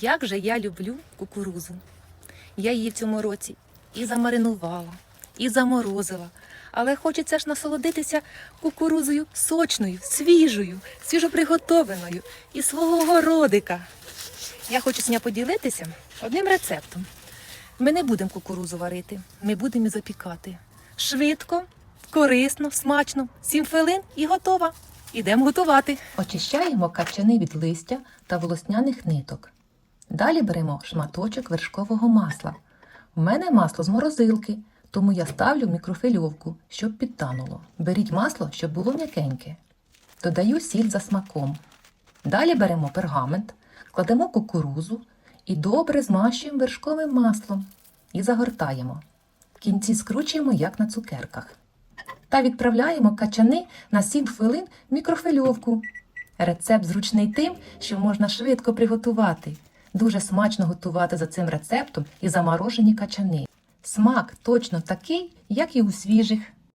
Як же я люблю кукурузу. Я її в цьому році і замаринувала, і заморозила. Але хочеться ж насолодитися кукурузою сочною, свіжою, свіжоприготованою і свого городика. Я хочу сьогодні поділитися одним рецептом. Ми не будемо кукурузу варити, ми будемо запікати. Швидко, корисно, смачно, сім хвилин і готова. Ідемо готувати. Очищаємо качани від листя та волосняних ниток. Далі беремо шматочок вершкового масла. У мене масло з морозилки, тому я ставлю в мікрофильовку, щоб підтануло. Беріть масло, щоб було м'якеньке. Додаю сіль за смаком. Далі беремо пергамент, кладемо кукурузу і добре змащуємо вершковим маслом і загортаємо. В кінці скручуємо, як на цукерках. Та відправляємо качани на 7 хвилин в мікрофильовку. Рецепт зручний тим, що можна швидко приготувати. Дуже смачно готувати за цим рецептом і заморожені качани. Смак точно такий, як і у свіжих.